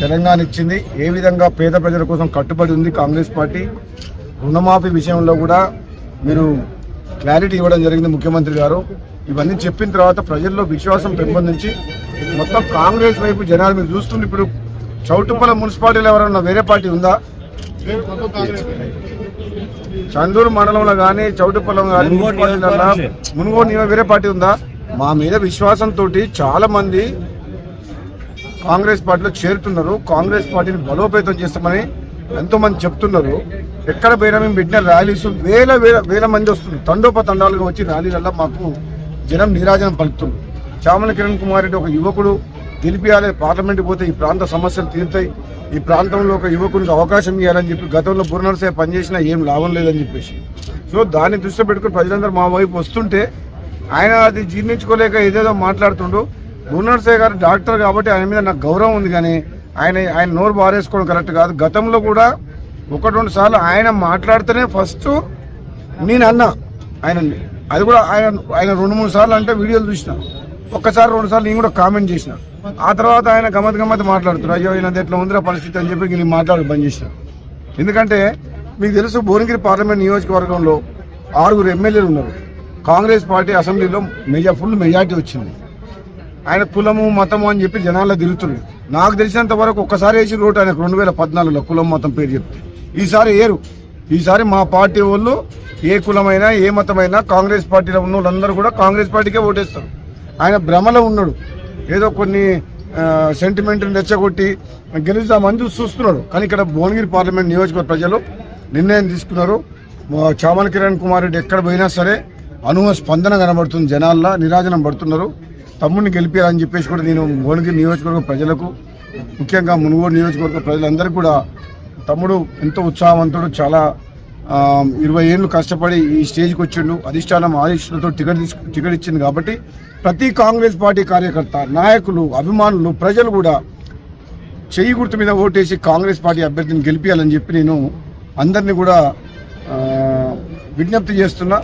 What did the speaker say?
తెలంగాణ ఇచ్చింది. ఏ విధంగా పేద ప్రజల కోసం కట్టుబడి ఉంది కాంగ్రెస్ పార్టీ? రుణమాఫీ విషయంలో కూడా మీరు క్లారిటీ ఇవ్వడం జరిగింది ముఖ్యమంత్రి గారు. ఇవన్నీ చెప్పిన తర్వాత ప్రజల్లో విశ్వాసం పెంపొందించి మొత్తం కాంగ్రెస్ వైపు జనాలు మీరు చూస్తుంటే ఇప్పుడు చౌటుప్పల మున్సిపాలిటీలో ఎవరన్నా వేరే పార్టీ ఉందా? చందూరు మండలంలో కానీ చౌటుప్పలం కానీ మునుగోడు నియోజక వేరే పార్టీ ఉందా? మా మీద విశ్వాసంతో చాలా మంది కాంగ్రెస్ పార్టీలో చేరుతున్నారు. కాంగ్రెస్ పార్టీని బలోపేతం చేస్తామని ఎంతో మంది చెప్తున్నారు. ఎక్కడ పోయినా మేము పెట్టిన ర్యాలీస్ వేల వేల వేల మంది వస్తున్నారు. తండోప తండాలుగా వచ్చి ర్యాలీలలో మాకు జనం నీరాజనం పలుకుతుంది చామల కిరణ్ కుమార్ రెడ్డి ఒక యువకుడు గెలిపియాలి పార్లమెంట్ పోతే ఈ ప్రాంత సమస్యలు తీరుతాయి. ఈ ప్రాంతంలో ఒక యువకునికి అవకాశం ఇవ్వాలని చెప్పి గతంలో బుర్నర్సే పనిచేసినా ఏం లాభం లేదని చెప్పేసి. సో దాన్ని దృష్టిలో పెట్టుకుని ప్రజలందరూ మా వైపు వస్తుంటే ఆయన అది జీర్ణించుకోలేక ఏదేదో మాట్లాడుతుండు. గురునర్సే గారు డాక్టర్ కాబట్టి ఆయన మీద నాకు గౌరవం ఉంది కానీ ఆయన ఆయన నోరు బారేసుకోవడం కరెక్ట్ కాదు. గతంలో కూడా ఒకటి రెండు సార్లు ఆయన మాట్లాడితేనే ఫస్ట్ నేను అన్నా. ఆయన అది కూడా ఆయన ఆయన రెండు మూడు సార్లు అంటే వీడియోలు చూసిన. ఒక్కసారి రెండు సార్లు నేను కూడా కామెంట్ చేసినాను ఆ తర్వాత ఆయన గమ్మత్ గమ్మత్ మాట్లాడుతున్నారు. అయ్యో ఈయన ఎట్లా ఉందిరా పరిస్థితి? అని చెప్పి నేను మాట్లాడి బంద్ చేసిన ఎందుకంటే మీకు తెలుసు భువనగిరి పార్లమెంట్ నియోజకవర్గంలో ఆరుగురు ఎమ్మెల్యేలు ఉన్నారు. కాంగ్రెస్ పార్టీ అసెంబ్లీలో మెజా ఫుల్ మెజార్టీ వచ్చింది. ఆయన కులము మతము అని చెప్పి జనాల్లో తిరుగుతుంది నాకు తెలిసినంత వరకు ఒక్కసారి వేసి రోడ్డు ఆయనకు రెండు వేల పద్నాలుగులో కులం మతం పేరు చెప్తే. ఈసారి ఏరు. ఈసారి మా పార్టీ వాళ్ళు ఏ కులమైనా ఏ మతమైనా కాంగ్రెస్ పార్టీలో ఉన్న వాళ్ళందరూ కూడా కాంగ్రెస్ పార్టీకే ఓటేస్తారు. ఆయన భ్రమలో ఉన్నాడు. ఏదో కొన్ని సెంటిమెంట్ రెచ్చగొట్టి గెలుస్తామని చూసి చూస్తున్నారు. కానీ ఇక్కడ భువనగిరి పార్లమెంట్ నియోజకవర్గ ప్రజలు నిర్ణయం తీసుకున్నారు. చామల కిరణ్ కుమార్ రెడ్డి ఎక్కడ పోయినా సరే అనువ స్పందన కనబడుతుంది. జనాల్లో నిరాజనం పడుతున్నారు. తమ్ముడిని గెలిపారని చెప్పేసి కూడా నేను భువనగిరి నియోజకవర్గ ప్రజలకు ముఖ్యంగా మునుగోడు నియోజకవర్గ ప్రజలందరికీ కూడా తమ్ముడు ఎంతో ఉత్సాహవంతుడు చాలా ఇరవై ఏళ్ళు కష్టపడి ఈ స్టేజ్కి వచ్చిండు. అధిష్టానం ఆదేశాలతో టికెట్ తీసుకు టికెట్ ఇచ్చింది కాబట్టి ప్రతి కాంగ్రెస్ పార్టీ కార్యకర్త నాయకులు అభిమానులు ప్రజలు కూడా చెయ్యి గుర్తు మీద ఓటేసి కాంగ్రెస్ పార్టీ అభ్యర్థిని గెలిపించాలని చెప్పి నేను అందరినీ కూడా విజ్ఞప్తి చేస్తున్నా.